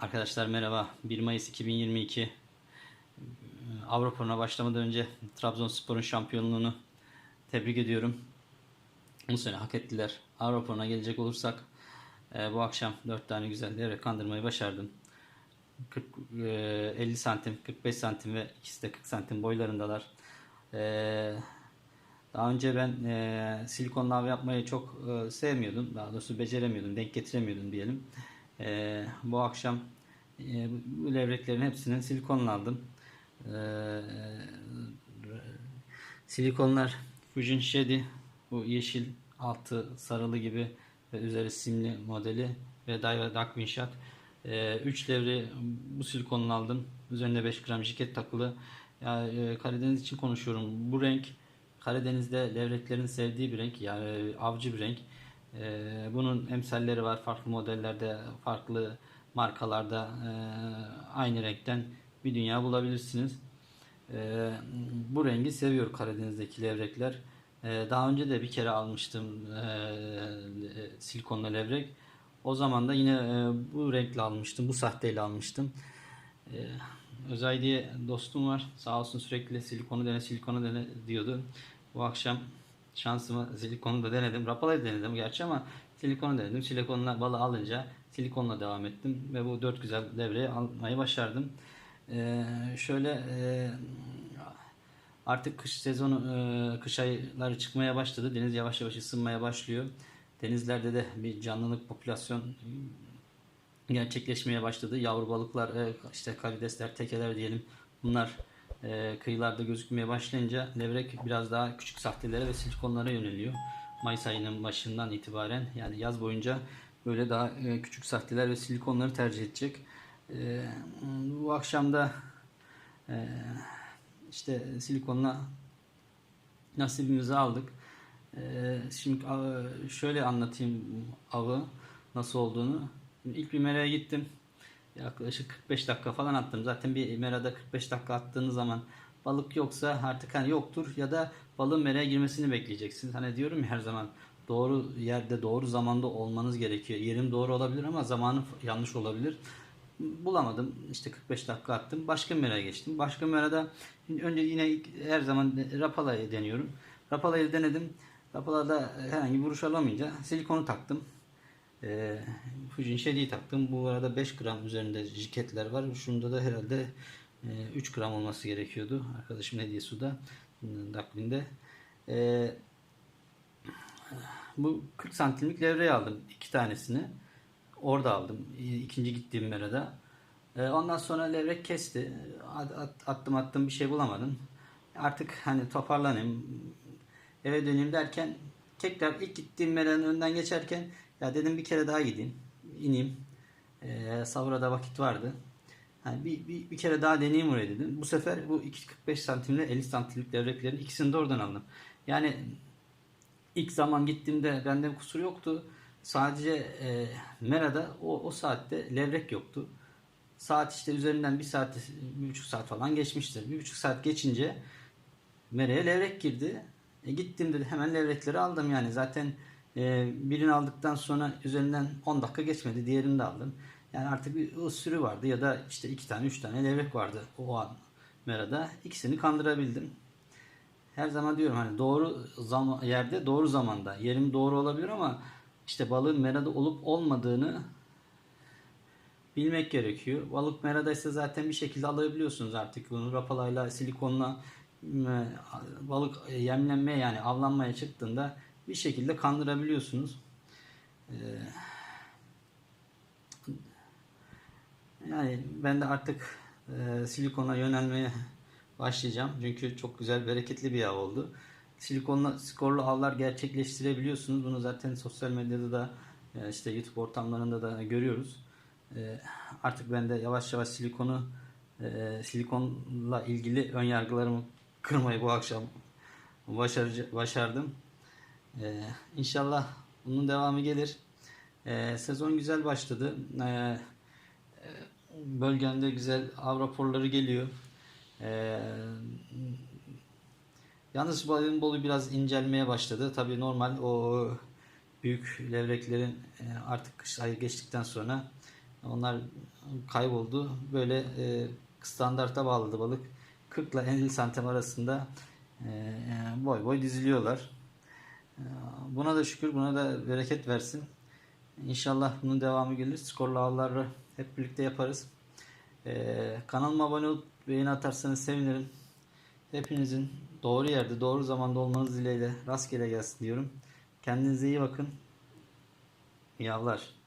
Arkadaşlar merhaba. 1 Mayıs 2022 Avrupa'na başlamadan önce Trabzonspor'un şampiyonluğunu tebrik ediyorum. Bu sene hak ettiler. Avrupa'na gelecek olursak e, bu akşam 4 tane güzel devre kandırmayı başardım. 40, e, 50 santim, 45 santim ve ikisi de 40 santim boylarındalar. E, daha önce ben e, silikon lav yapmayı çok e, sevmiyordum. Daha doğrusu beceremiyordum, denk getiremiyordum diyelim. E, bu akşam e, bu levreklerin hepsini silikonla aldım. E, silikonlar Fujin Shedi bu yeşil altı sarılı gibi ve üzeri simli modeli ve Daiwa Dark Windshot. 3 levre bu silikonla aldım. Üzerinde 5 gram jiket takılı. Ya, e, Karadeniz için konuşuyorum. Bu renk Karadeniz'de levreklerin sevdiği bir renk. Yani avcı bir renk. E, bunun emsalleri var. Farklı modellerde, farklı markalarda e, aynı renkten bir dünya bulabilirsiniz. E, bu rengi seviyor Karadeniz'deki levrekler. E, daha önce de bir kere almıştım e, silikonlu levrek. O zaman da yine e, bu renkle almıştım. Bu sahteyle almıştım. E, Özay diye dostum var. Sağ olsun sürekli silikonu dene, silikonu dene diyordu. Bu akşam şansımı silikonu da denedim. Rapalayı denedim gerçi ama silikonu denedim. Silikonla balı alınca silikonla devam ettim. Ve bu dört güzel devreyi almayı başardım. E, şöyle e, artık kış sezonu, e, kış ayları çıkmaya başladı. Deniz yavaş yavaş ısınmaya başlıyor. Denizlerde de bir canlılık popülasyon gerçekleşmeye başladı. Yavru balıklar, e, işte karidesler, tekeler diyelim bunlar e, kıyılarda gözükmeye başlayınca levrek biraz daha küçük sahtelere ve silikonlara yöneliyor. Mayıs ayının başından itibaren yani yaz boyunca böyle daha e, küçük sahteler ve silikonları tercih edecek. E, bu akşam da e, işte silikonla nasibimizi aldık. E, şimdi şöyle anlatayım avı nasıl olduğunu. İlk bir meraya gittim. Yaklaşık 45 dakika falan attım. Zaten bir merada 45 dakika attığınız zaman balık yoksa artık hani yoktur ya da balığın meraya girmesini bekleyeceksiniz. Hani diyorum ya her zaman doğru yerde doğru zamanda olmanız gerekiyor. Yerim doğru olabilir ama zamanı yanlış olabilir. Bulamadım. İşte 45 dakika attım. Başka bir meraya geçtim. Başka bir merada önce yine her zaman Rapala'yı deniyorum. Rapala'yı denedim. Rapala'da herhangi bir vuruş alamayınca silikonu taktım. E, Fujin Shedi'yi taktım. Bu arada 5 gram üzerinde jiketler var. Şunda da herhalde e, 3 gram olması gerekiyordu. Arkadaşım hediye suda. Daklin'de. E, bu 40 santimlik levreyi aldım. iki tanesini. Orada aldım. ikinci gittiğim merada. E, ondan sonra levrek kesti. At- at- attım attım bir şey bulamadım. Artık hani toparlanayım. Eve döneyim derken tekrar ilk gittiğim meranın önünden geçerken ya dedim bir kere daha gideyim. ineyim. E, sahura da vakit vardı. Hani bir, bir, bir kere daha deneyeyim oraya dedim. Bu sefer bu 2.45 santimle 50 santimlik levreklerin ikisini de oradan aldım. Yani ilk zaman gittiğimde bende kusur yoktu. Sadece e, Mera'da o, o saatte levrek yoktu. Saat işte üzerinden bir saat, bir buçuk saat falan geçmiştir. Bir buçuk saat geçince Mera'ya levrek girdi. E, gittim dedi hemen levrekleri aldım yani. Zaten e, birini aldıktan sonra üzerinden 10 dakika geçmedi. Diğerini de aldım. Yani artık bir o sürü vardı ya da işte iki tane üç tane levrek vardı o an Mera'da. İkisini kandırabildim her zaman diyorum hani doğru zaman yerde doğru zamanda yerim doğru olabilir ama işte balığın merada olup olmadığını bilmek gerekiyor. Balık meradaysa zaten bir şekilde alabiliyorsunuz artık bunu rapalayla silikonla e, balık yemlenmeye yani avlanmaya çıktığında bir şekilde kandırabiliyorsunuz. Ee, yani ben de artık e, silikona yönelmeye başlayacağım. Çünkü çok güzel, bereketli bir av oldu. Silikonla skorlu avlar gerçekleştirebiliyorsunuz. Bunu zaten sosyal medyada da e, işte YouTube ortamlarında da görüyoruz. E, artık ben de yavaş yavaş silikonu silikonla ilgili ön yargılarımı kırmayı bu akşam başardım. E, inşallah bunun devamı gelir. E, sezon güzel başladı. E, bölgemde güzel av raporları geliyor. Ee, yalnız balığın bolu biraz incelmeye başladı. Tabii normal o büyük levreklerin e, artık kış ayı geçtikten sonra Onlar kayboldu. Böyle e, standarta bağladı balık. 40 ile 50 santim arasında e, boy boy diziliyorlar. E, Buna da şükür, buna da bereket versin. İnşallah bunun devamı gelir. Skorlu avları hep birlikte yaparız. E, kanalıma abone olup beğeni atarsanız sevinirim. Hepinizin doğru yerde, doğru zamanda olmanız dileğiyle rastgele gelsin diyorum. Kendinize iyi bakın. İyi avlar.